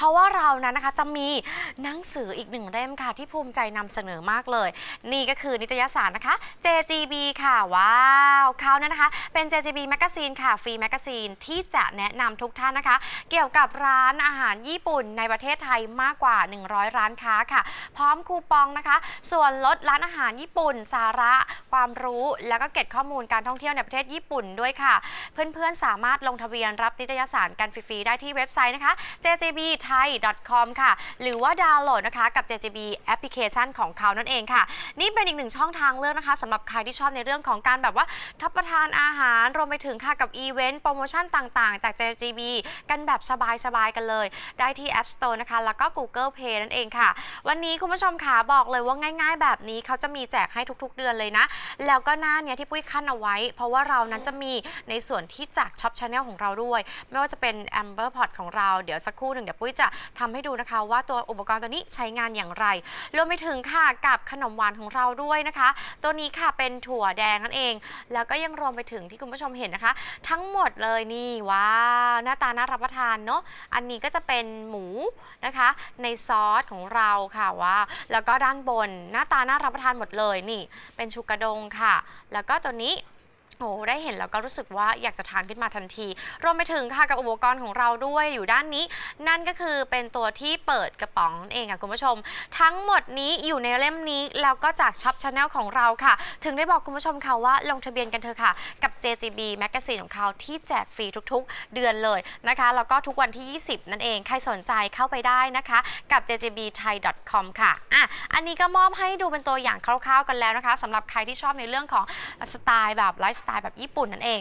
เพราะว่าเรานั้นนะคะจะมีหนังสืออีกหนึ่งเล่มค่ะ ที่ภูมิใจนำเสนอมากเลย นี่ก็คือนิตยสารนะคะ JGB ค่ะ ว้าวเขาเนี่ยนะคะ เป็น JGB Magazine ค่ะฟรีแมกกาซีนที่จะแนะนำทุกท่านนะคะ เกี่ยวกับร้านอาหารญี่ปุ่นในประเทศไทยมากกว่า 100 ร้านค้าค่ะ พร้อมคูปองนะคะ ส่วนลดร้านอาหารญี่ปุ่น สาระความรู้ แล้วก็เก็บข้อมูลการท่องเที่ยวในประเทศญี่ปุ่นด้วยค่ะ เพื่อนๆสามารถลงทะเบียนรับนิตยสารกันฟรีๆได้ที่เว็บไซต์นะคะ JGB jgbthai.com ค่ะ หรือว่าดาวน์โหลดนะคะกับ JGB แอปพลิเคชันของเขานั่นเองค่ะ นี่เป็นอีกหนึ่งช่องทางเลือกนะคะสำหรับใครที่ชอบในเรื่องของการแบบว่าทับประทานอาหารรวมไปถึงค่ะกับอีเวนต์โปรโมชั่นต่างๆ จาก JGB กันแบบสบายๆกันเลย ได้ที่ App Store นะคะ แล้วก็ Google Play นั่นเองค่ะ วันนี้คุณผู้ชมค่ะบอกเลยว่าง่าย ๆ แบบนี้เขาจะมีแจกให้ทุกๆเดือนเลยนะ แล้วก็หน้าเนี้ยที่ปุ้ยขั้นเอาไว้ เพราะว่าเรานั้นจะมีในส่วนที่จากช็อปชาแนลของเราด้วย ไม่ว่าจะเป็น Amber Pot ของเราเดี๋ยวสักครู่หนึ่งเดี๋ยวปุ้ยจะทำให้ดูนะคะว่าตัวอุปกรณ์ตัวนี้ใช้งานอย่างไรรวมไปถึงค่ะกับขนมหวานของเราด้วยนะคะ ตัวนี้ค่ะเป็นถั่วแดงนั่นเอง แล้วก็ยังรวมไปถึงที่คุณผู้ชมเห็นนะคะ ทั้งหมดเลยนี่ว้าวหน้าตาน่ารับประทานเนาะอันนี้ก็จะเป็นหมูนะคะ ในซอสของเราค่ะว้าวแล้วก็ด้านบนหน้าตาน่ารับประทานหมดเลยนี่ เป็นชูกระดงค่ะ แล้วก็ตัวนี้ โอ้ได้เห็นแล้วก็รู้สึกว่าอยากจะทานขึ้นมาทันที รวมไปถึงค่ะกับอุปกรณ์ของเราด้วยอยู่ด้านนี้ นั่นก็คือเป็นตัวที่เปิดกระป๋องนั่นเองค่ะคุณผู้ชม ทั้งหมดนี้อยู่ในเล่มนี้แล้วก็จากช็อปชาแนลของเราค่ะ ถึงได้บอกคุณผู้ชมค่ะว่าลงทะเบียนกันเถอะค่ะ กับ JGB Magazine ของเขาที่แจกฟรีทุกๆ เดือนเลยนะคะแล้วก็ทุกวันที่ 20 นั่นเองใครสนใจเข้าไปได้นะคะ กับ jgbthai.com ค่ะอะอันนี้ก็มอบให้ดูเป็นตัวอย่างคร่าวๆกันแล้วนะคะสำหรับใครที่ชอบในเรื่องของสไตล์แบบไลฟ์สไตล์แบบญี่ปุ่นนั่นเอง